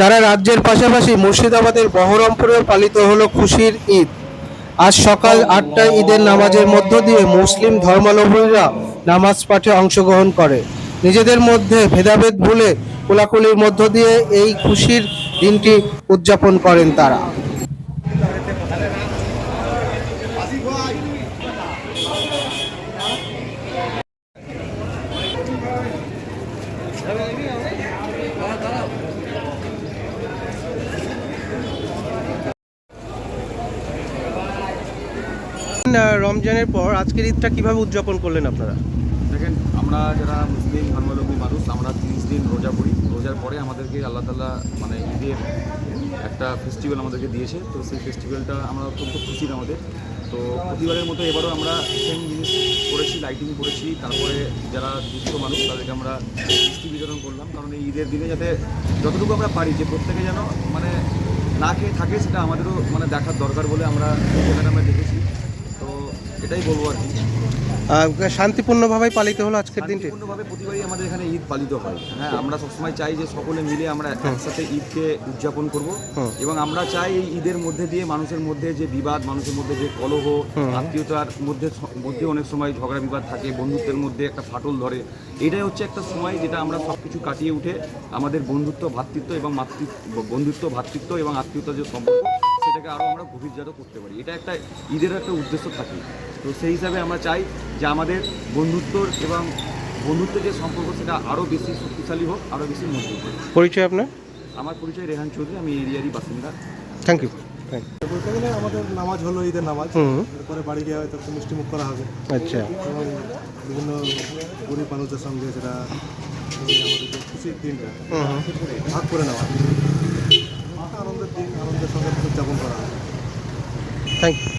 সারা রাজ্যের পাশাপাশি মুর্শিদাবাদের বহরমপুরেও পালিত হলো খুশির ঈদ। আজ সকাল আটটায় ঈদের নামাজের মধ্য দিয়ে মুসলিম ধর্মাবলম্বীরা নামাজ পাঠে অংশগ্রহণ করে। নিজেদের মধ্যে ভেদাভেদ ভুলে কোলাকুলির মধ্য দিয়ে এই খুশির দিনটি উদযাপন করেন তারা। রমজানের পর আজকের ঈদটা কীভাবে উদযাপন করলেন আপনারা? দেখেন, আমরা যারা মুসলিম ধর্মাবলম্বী মানুষ, আমরা তিরিশ দিন রোজা করি রোজার পরে আমাদেরকে আল্লাহ তালা মানে ঈদের একটা ফেস্টিভ্যাল আমাদেরকে দিয়েছে। তো সেই ফেস্টিভ্যালটা আমরা অত্যন্ত খুশি আমাদের। তো প্রতিবারের মতো এবারও আমরা সেম জিনিস করেছি লাইটিং করেছি। তারপরে যারা দুস্থ মানুষ, তাদেরকে আমরা মিষ্টি বিতরণ করলাম। কারণ এই ঈদের দিনে যাতে যতটুকু আমরা পারি যে প্রত্যেকে যেন মানে না খেয়ে থাকে, সেটা আমাদেরও মানে দেখার দরকার বলে আমরা আমরা দেখেছি। এটাই বলব আর কি। শান্তিপূর্ণভাবে পালিত হলো আজকের দিনটি? শান্তিপূর্ণভাবে প্রতিবারই আমাদের এখানে ঈদ পালিত হয়। হ্যাঁ আমরা সবসময় চাই যে সকলে মিলে আমরা একসাথে ঈদকে উদযাপন করব। এবং আমরা চাই এই ঈদের মধ্যে দিয়ে মানুষের মধ্যে যে বিবাদ মানুষের মধ্যে যে কলহ আত্মীয়তার মধ্যে মধ্যে অনেক সময় ঝগড়া বিবাদ থাকে বন্ধুত্বের মধ্যে একটা ফাটল ধরে। এটাই হচ্ছে একটা সময় যেটা আমরা সব কিছু কাটিয়ে উঠে আমাদের বন্ধুত্ব ভ্রাতৃত্ব এবং মাতৃত্ব বন্ধুত্ব ভ্রাতৃত্ব এবং আত্মীয়তার যে সম্পর্ক সেটাকে আরও আমরা গভীরজাত করতে পারি। এটা একটা ঈদের একটা উদ্দেশ্য থাকে। তো সেই হিসাবে আমরা চাই যে আমাদের বন্ধুত্বর এবং বন্ধুত্বের যে সম্পর্ক সেটা আরও বেশি শক্তিশালী হোক আরও বেশি মজবুত হোক। পরিচয় আপনার? আমার পরিচয় রেহান চৌধুরী আমি এরিয়ারই বাসিন্দা। থ্যাংক ইউ বলতে গেলে আমাদের নামাজ হলো ঈদের নামাজ। হুম। এরপরে বাড়ি গিয়ে হয়তো একটু মিষ্টি মুখ করা হবে। আচ্ছা। এবং বিভিন্ন গরিব মানুষদের সঙ্গে সেটা আমাদের যে খুশির দিনটা ভাগ করে নেওয়া। আনন্দের দিন। আনন্দের সঙ্গে